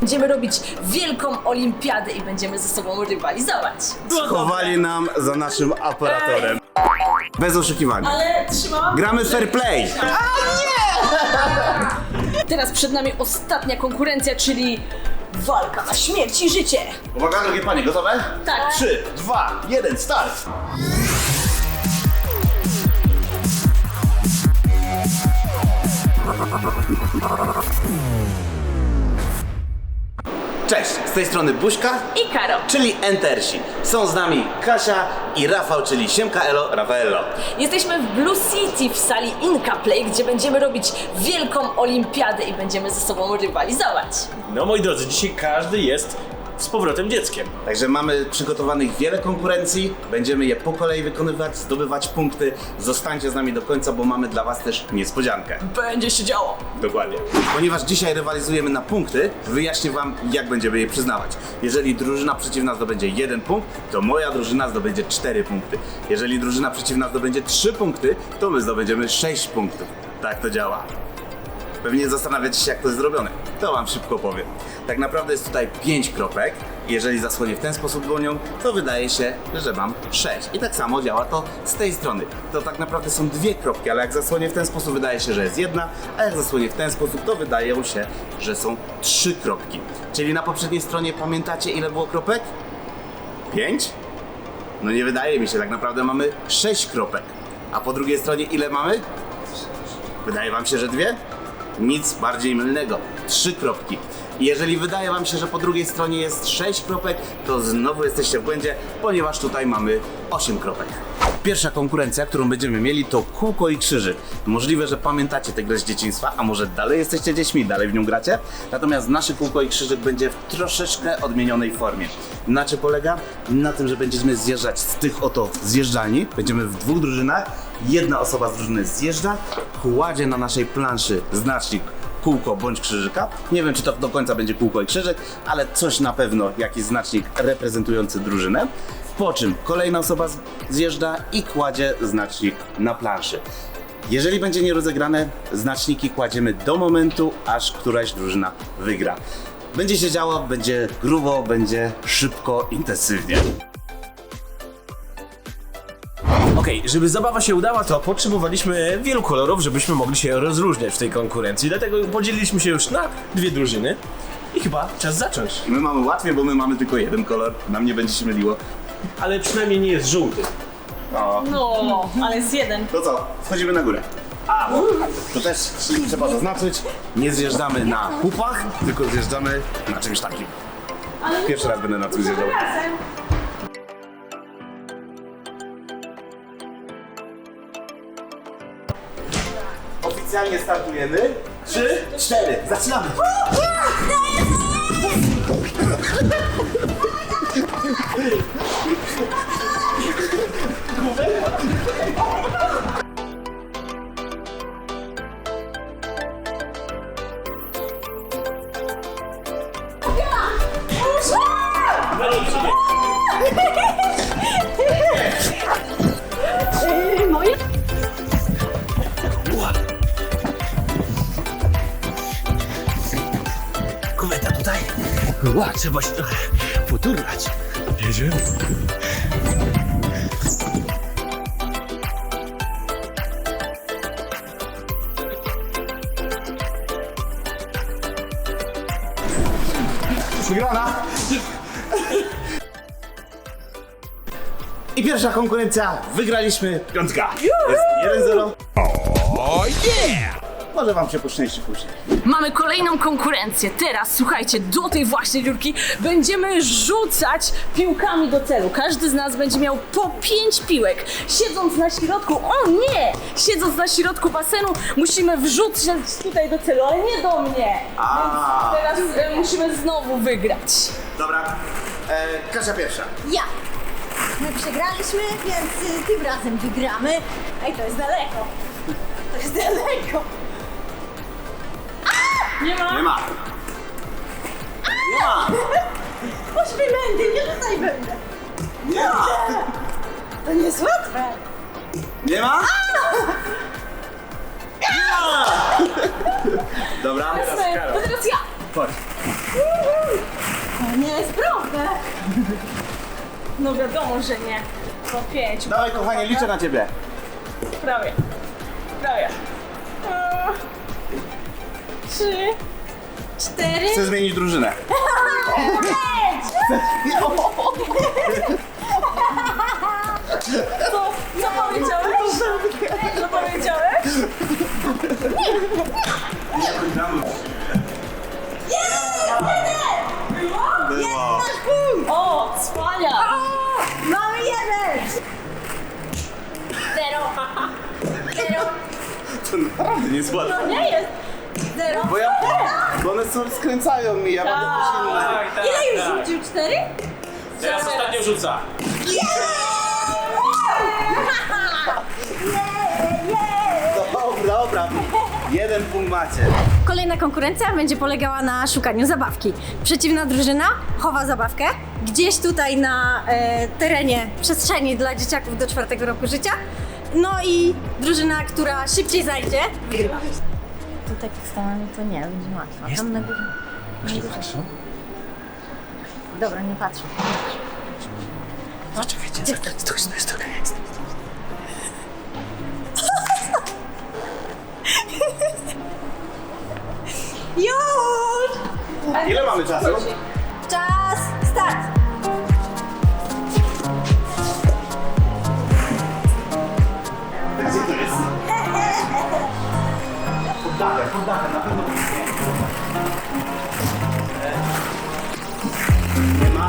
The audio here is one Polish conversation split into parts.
Będziemy robić wielką olimpiadę i będziemy ze sobą rywalizować. Schowali nam za naszym operatorem. Bez oszukiwania. Ale trzymałam... Gramy fair play. Teraz przed nami ostatnia konkurencja, czyli walka na śmierć i życie. Uwaga, drogie panie, gotowe? Tak. 3, 2, 1, start! Cześć, z tej strony Buźka, I Karo. czyli Entersi. Są z nami Kasia i Rafał, czyli Siemka Elo, Rafaello. Jesteśmy w Blue City w sali Inca Play, gdzie będziemy robić wielką olimpiadę i będziemy ze sobą rywalizować. No moi drodzy, dzisiaj każdy jest z powrotem dzieckiem. Także mamy przygotowanych wiele konkurencji, będziemy je po kolei wykonywać, zdobywać punkty. Zostańcie z nami do końca, bo mamy dla Was też niespodziankę. Będzie się działo. Dokładnie. Ponieważ dzisiaj rywalizujemy na punkty, wyjaśnię Wam, jak będziemy je przyznawać. Jeżeli drużyna przeciwna zdobędzie jeden punkt, to moja drużyna zdobędzie 4 punkty. Jeżeli drużyna przeciwna zdobędzie 3 punkty, to my zdobędziemy 6 punktów. Tak to działa. Pewnie zastanawiacie się, jak to jest zrobione. To Wam szybko powiem. Tak naprawdę jest tutaj 5 kropek. Jeżeli zasłonię w ten sposób dłonią, to wydaje się, że mam 6. I tak samo działa to z tej strony. To tak naprawdę są dwie kropki, ale jak zasłonię w ten sposób, wydaje się, że jest jedna, a jak zasłonię w ten sposób, to wydaje się, że są trzy kropki. Czyli na poprzedniej stronie pamiętacie, ile było kropek? 5? No nie wydaje mi się, tak naprawdę mamy 6 kropek. A po drugiej stronie ile mamy? Wydaje wam się, że dwie? Nic bardziej mylnego. Trzy kropki. Jeżeli wydaje wam się, że po drugiej stronie jest sześć kropek, to znowu jesteście w błędzie, ponieważ tutaj mamy osiem kropek. Pierwsza konkurencja, którą będziemy mieli to kółko i krzyżyk. Możliwe, że pamiętacie tę grę z dzieciństwa, a może dalej jesteście dziećmi, dalej w nią gracie. Natomiast nasze kółko i krzyżyk będzie w troszeczkę odmienionej formie. Na czym polega? Na tym, że będziemy zjeżdżać z tych oto zjeżdżalni. Będziemy w dwóch drużynach. Jedna osoba z drużyny zjeżdża, kładzie na naszej planszy znacznik kółko bądź krzyżyka. Nie wiem, czy to do końca będzie kółko i krzyżyk, ale coś na pewno, jakiś znacznik reprezentujący drużynę. Po czym kolejna osoba zjeżdża i kładzie znacznik na planszy. Jeżeli będzie nierozegrane, znaczniki kładziemy do momentu, aż któraś drużyna wygra. Będzie się działo, będzie grubo, będzie szybko, intensywnie. Okej, żeby zabawa się udała, to potrzebowaliśmy wielu kolorów, żebyśmy mogli się rozróżniać w tej konkurencji. Dlatego podzieliliśmy się już na dwie drużyny i chyba czas zacząć. My mamy łatwiej, bo my mamy tylko jeden kolor. Nam nie będzie się myliło. Ale przynajmniej nie jest żółty. No, ale z jeden. To co? Wchodzimy na górę. A, bo to też trzeba zaznaczyć. Nie zjeżdżamy na pupach, tylko zjeżdżamy na czymś takim. Pierwszy raz będę na tym zjeżdżał. Oficjalnie startujemy. Trzy, cztery, zaczynamy! Kuweta tutaj. Ła, trzeba się trochę poturlać. Jedziemy. Wygrana! I pierwsza konkurencja, wygraliśmy piątka. Jest 1-0. Oh yeah! Może wam się poszczęści później. Mamy kolejną konkurencję. Teraz, słuchajcie, do tej właśnie dziurki będziemy rzucać piłkami do celu. Każdy z nas będzie miał po pięć piłek. Siedząc na środku, o nie! Siedząc na środku basenu, musimy wrzucać tutaj do celu, ale nie do mnie. A. Teraz e, musimy znowu wygrać. Dobra, e, Kasia pierwsza. Ja. My przegraliśmy, więc y, tym razem wygramy. Ej, to jest daleko. To jest daleko. Nie ma. Nie ma. Nie ma. Chodź Mendy, nie tutaj będę. Nie ma. To nie jest łatwe. Nie ma? Nie ma. Dobra. To teraz ja. Chodź. To nie jest proste. No wiadomo, że nie. Po pięć. Dawaj kochanie, liczę na ciebie. Prawie. Prawie. Trzy. Cztery. Chcę zmienić drużynę. Co? Co powiedziałeś? Co powiedziałeś? Było. O, cwania! Mamy jeden. Zero. Zero. To naprawdę nie jest łatwe. To nie jest. Zero. Bo ja... Bo one są, skręcają mi, ja mam jakieś inne. tak, Ile już rzucił? Cztery? Teraz ostatnio rzuca. Dobra, dobra. Jeden punkt macie. Kolejna konkurencja będzie polegała na szukaniu zabawki. Przeciwna drużyna chowa zabawkę gdzieś tutaj na e, terenie przestrzeni dla dzieciaków do czwartego roku życia. No i drużyna, która szybciej zajdzie, wygrywa. Tutaj pod stołami to nie, będzie łatwo. Tam na górze. Na górze. Dobra, nie patrzę. Zaczekajcie, stój, stój, stój. Już! Ile mamy czasu? Czas, start! Dachem, pod dachem, na pewno. Nie ma.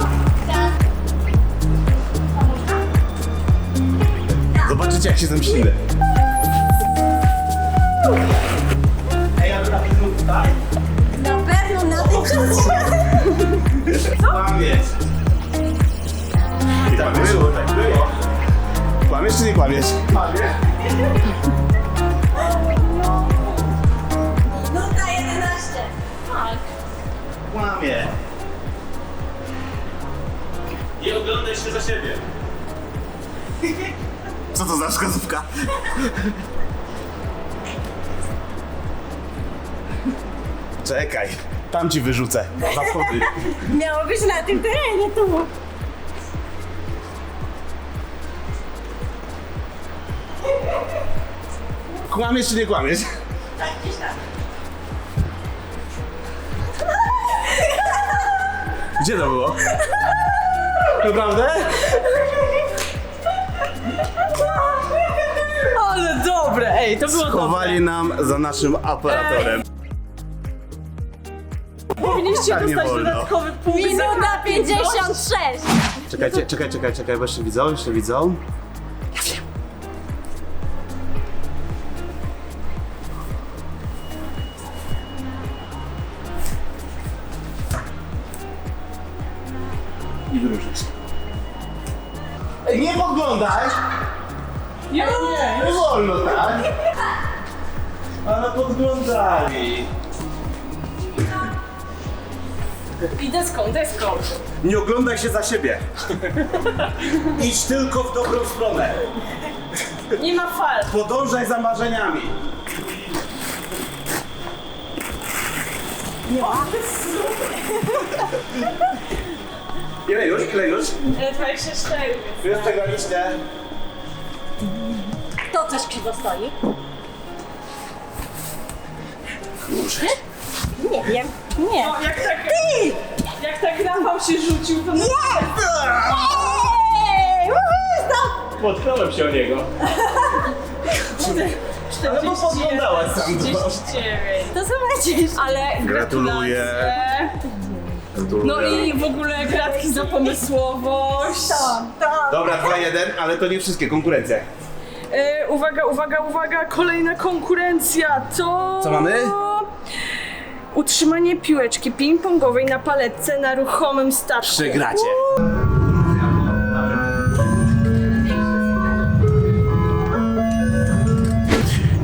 Zobaczycie jak się zemścimy. Ej, ale na pewno tutaj. Na pewno na tym czas. Kłamiesz. I tak było, tak było. Kłamiesz czy nie kłamiesz? Kłamię. Kłamie. Nie oglądaj się za siebie. Co to za wskazówka? Czekaj, tam ci wyrzucę. Za schody. Miało być na tym terenie tu. Kłamiesz czy nie kłamiesz? Gdzie to było? Naprawdę? Ale dobre, ej, to było dobre. Chowali nam za naszym operatorem. Powinniście Tak nie dostać wolno. dodatkowy punkt za Minuta kreatywność. 56. Czekajcie, czekaj, czekaj, czekaj, bo jeszcze widzą, jeszcze widzą. I deską, deską. Nie oglądaj się za siebie. Idź tylko w dobrą stronę. Nie ma fal. Podążaj za marzeniami. Ile już? Ile już? E, 24. Już przegraliście. To coś krzywo stoi. Muszę. Nie wiem. Nie. O, jak tak... Ty! Jak tak Rafał się rzucił, to... Nie! Ej, uhu, stop! Potknąłem się o niego. No bo podglądałaś sam. 39. To zobaczysz. Ale Gratuluję. No i w ogóle gratki za pomysłowość. Dobra, 2-1, ale to nie wszystkie konkurencje. E, uwaga, uwaga, uwaga, kolejna konkurencja to... Co mamy? Utrzymanie piłeczki ping-pongowej na paletce na ruchomym statku. Przegracie.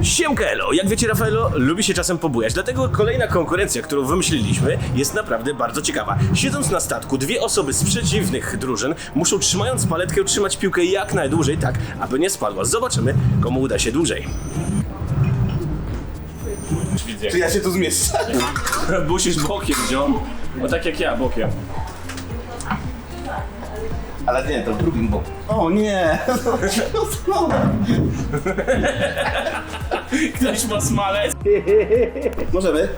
Siemka Elo, jak wiecie Rafaelo lubi się czasem pobujać, dlatego kolejna konkurencja, którą wymyśliliśmy jest naprawdę bardzo ciekawa. Siedząc na statku, dwie osoby z przeciwnych drużyn muszą trzymając paletkę utrzymać piłkę jak najdłużej, tak aby nie spadła. Zobaczymy, komu uda się dłużej. Widzę. Czy ja się tu zmieszczę? Musisz bokiem, ziom. O tak jak ja, bokiem. Ale nie, to w drugim boku. O nie! Ktoś ma smalec. Możemy?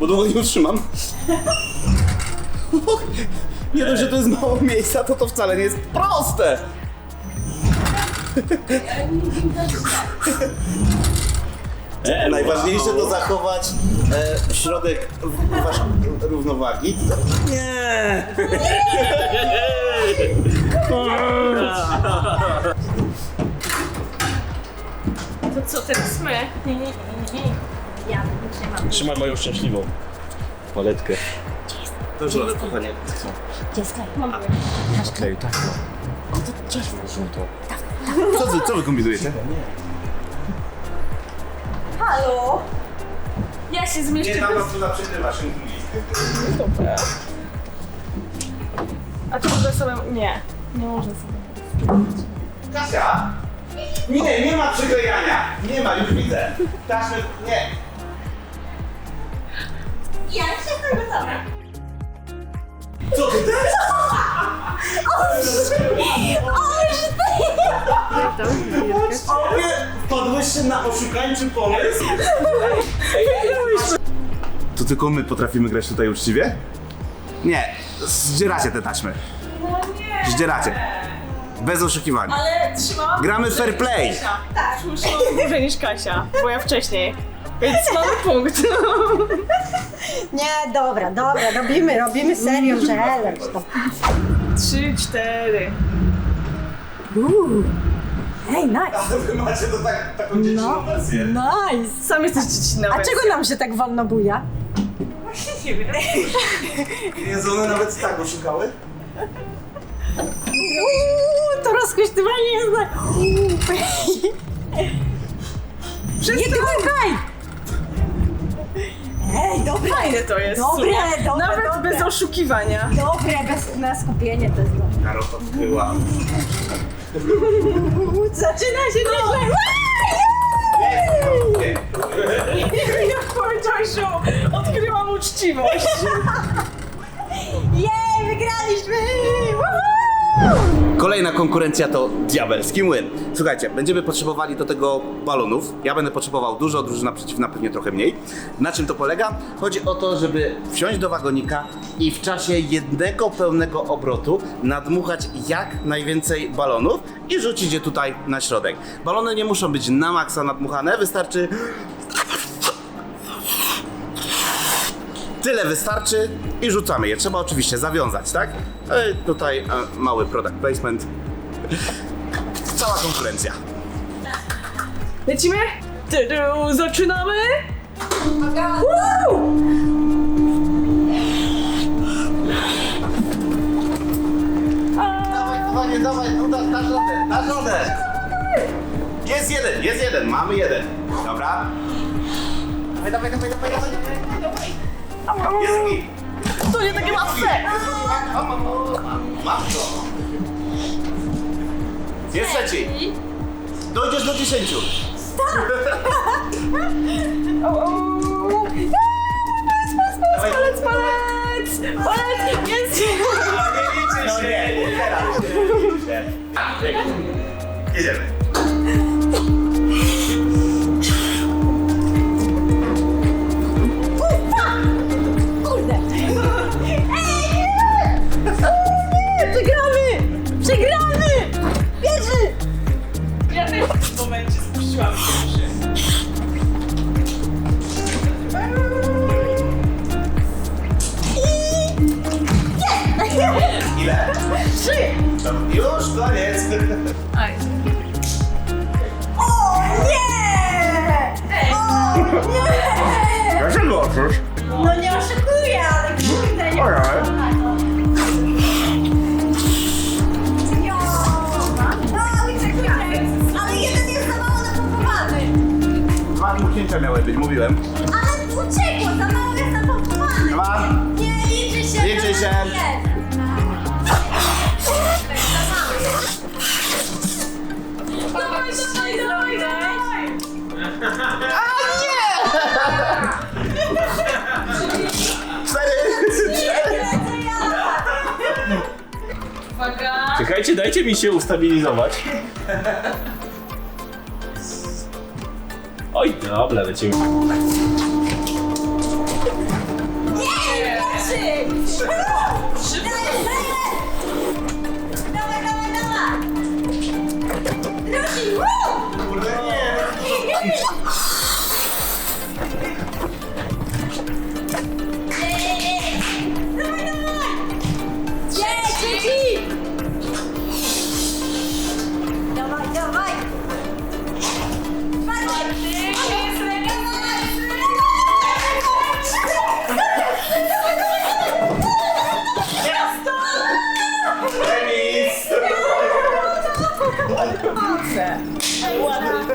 Bo długo nie utrzymam. Nie dość, że to jest mało miejsca, to to wcale nie jest proste. E, Najważniejsze wow. to zachować e, środek w- wasz, równowagi. Nie! To co teraz my? Nie, nie, nie, nie. Ja trzymam. Trzymaj moją szczęśliwą paletkę. To już robię, kochanie. Gdzie jest klej? Okej, tak. Gdzie jest? Co, wy- co wy kombinujecie? Halo? Ja się zmieszczę Nie, tam bez... tu na przykrywa szynki. A to mogę sobie... Nie. Nie można sobie. Kasia! Nie, nie ma przyklejania! Nie ma, już widzę. Taśmy, nie. Ja już jestem gotowa. Co ty też? Obie wpadłyście na oszukańczy pomysł? To tylko my potrafimy grać tutaj uczciwie? Nie, zdzieracie te taśmy. No nie. Zdzieracie. Bez oszukiwania. Ale trzymałam... Gramy fair play. Tak. Trzymałam dłużej niż Kasia, bo ja wcześniej. Więc mamy punkt. Nie, dobra, dobra, robimy, robimy serio challenge. To... Trzy, cztery. Uuu. Hej, nice. Wy macie to tak, taką dziecinną wersję. Nice. Sam jesteś dziecinna A czego nam się tak wolno buja? Nie wiem. Jezu, one nawet tak oszukały? Uuu, to rozkosztowanie jest na... Uuu. Nie dotykaj! Ej, dobre, Fajne to jest. Dobre, słuchaj. dobre, Nawet dobre. bez oszukiwania. dobre, bez, na skupienie to jest dobre. Karol odkryła. Zaczyna się nieźle. Jak powiedziałeś, że odkryłam uczciwość. Jej, wygraliśmy! Woohoo! Kolejna konkurencja to diabelski młyn. Słuchajcie, będziemy potrzebowali do tego balonów. Ja będę potrzebował dużo, drużyna przeciwna pewnie trochę mniej. Na czym to polega? Chodzi o to, żeby wsiąść do wagonika i w czasie jednego pełnego obrotu nadmuchać jak najwięcej balonów i rzucić je tutaj na środek. Balony nie muszą być na maksa nadmuchane, wystarczy Tyle wystarczy i rzucamy je. Trzeba oczywiście zawiązać, tak? E, tutaj e, mały product placement. Cała konkurencja. Lecimy? Tydu, zaczynamy? Dawaj, kochanie, dawaj, no, da, dasz radę, dasz radę. Jest jeden, jest jeden, mamy jeden. Dobra. Dawaj, dawaj, dawaj, dawaj, dawaj, dawaj. Drugi. To nie takie łatwe. To. Jest trzeci. Dojdziesz do dziesięciu. Dawaj. Palec, palec! Palec! Jest! No nie, nie teraz. Jedziemy. zdjęcia miały być, mówiłem. Ale uciekło, za mało jest na zapakowane. Dwa. Nie liczy się. Liczy się. Jeden. Dawaj, dawaj, dawaj, dawaj. A nie! Cztery. Cztery. Uwaga. Czekajcie, dajcie mi się ustabilizować. Oj, dobra, lecimy.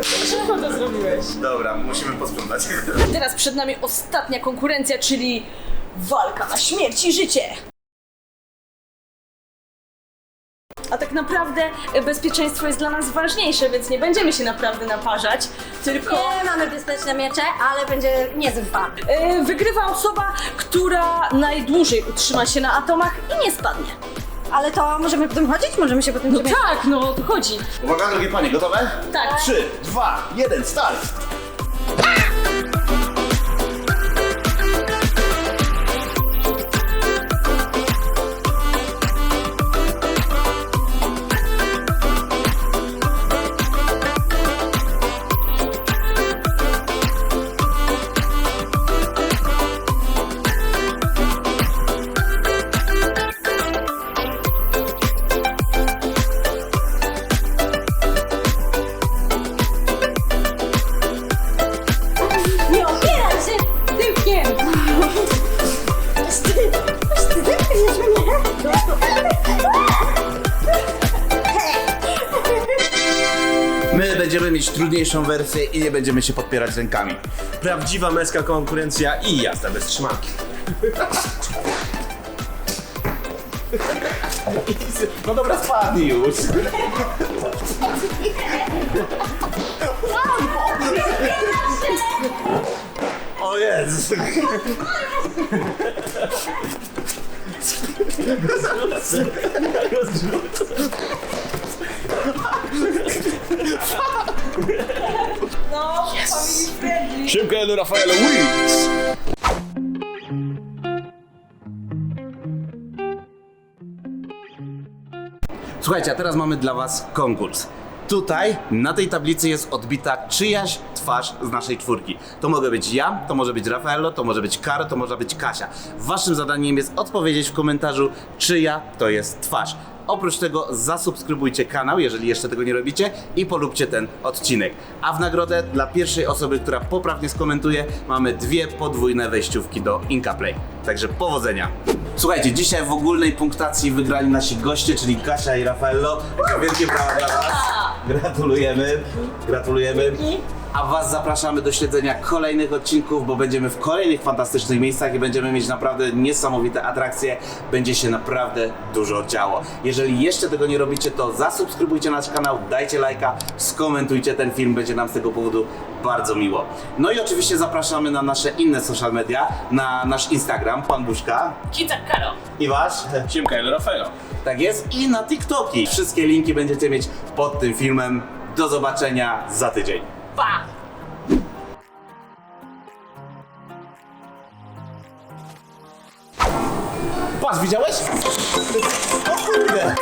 Szybko to zrobiłeś. Dobra, musimy posprzątać. Teraz przed nami ostatnia konkurencja, czyli walka na śmierć i życie. A tak naprawdę bezpieczeństwo jest dla nas ważniejsze, więc nie będziemy się naprawdę naparzać, tylko Nie mamy bezpieczne miecze, ale będzie niezły fan. e, wygrywa osoba, która najdłużej utrzyma się na atomach i nie spadnie. Ale to możemy potem chodzić? Możemy się potem No przemieszczać? tak, no o to chodzi. Uwaga, drogie panie, gotowe? Tak. 3, 2, 1, start! Będziemy mieć trudniejszą wersję i nie będziemy się podpierać rękami. Prawdziwa męska konkurencja i jazda bez trzymanki. No dobra, spadnij już. O Jezus. No, family friendly. Szybko do Rafaela Wins! Słuchajcie, a teraz mamy dla Was konkurs. Tutaj na tej tablicy jest odbita czyjaś twarz z naszej czwórki. To mogę być ja, to może być Rafaelo, to może być Karo, to może być Kasia. Waszym zadaniem jest odpowiedzieć w komentarzu, czyja to jest twarz. Oprócz tego zasubskrybujcie kanał, jeżeli jeszcze tego nie robicie i polubcie ten odcinek. A w nagrodę dla pierwszej osoby, która poprawnie skomentuje, mamy dwie podwójne wejściówki do Inka Play. Także powodzenia. Słuchajcie, dzisiaj w ogólnej punktacji wygrali nasi goście, czyli Kasia i Rafaello. Wielkie brawa dla was. Gratulujemy. Gratulujemy. A Was zapraszamy do śledzenia kolejnych odcinków, bo będziemy w kolejnych fantastycznych miejscach i będziemy mieć naprawdę niesamowite atrakcje. Będzie się naprawdę dużo działo. Jeżeli jeszcze tego nie robicie, to zasubskrybujcie nasz kanał, dajcie lajka, skomentujcie ten film, będzie nam z tego powodu bardzo miło. No i oczywiście zapraszamy na nasze inne social media, na nasz Instagram, Pan Buźka Kicak Karo. i Wasz. Siemka, El Rafaelo. Tak jest. I na TikToki. Wszystkie linki będziecie mieć pod tym filmem. Do zobaczenia za tydzień. Pa! Patrz, widziałeś? O kurde!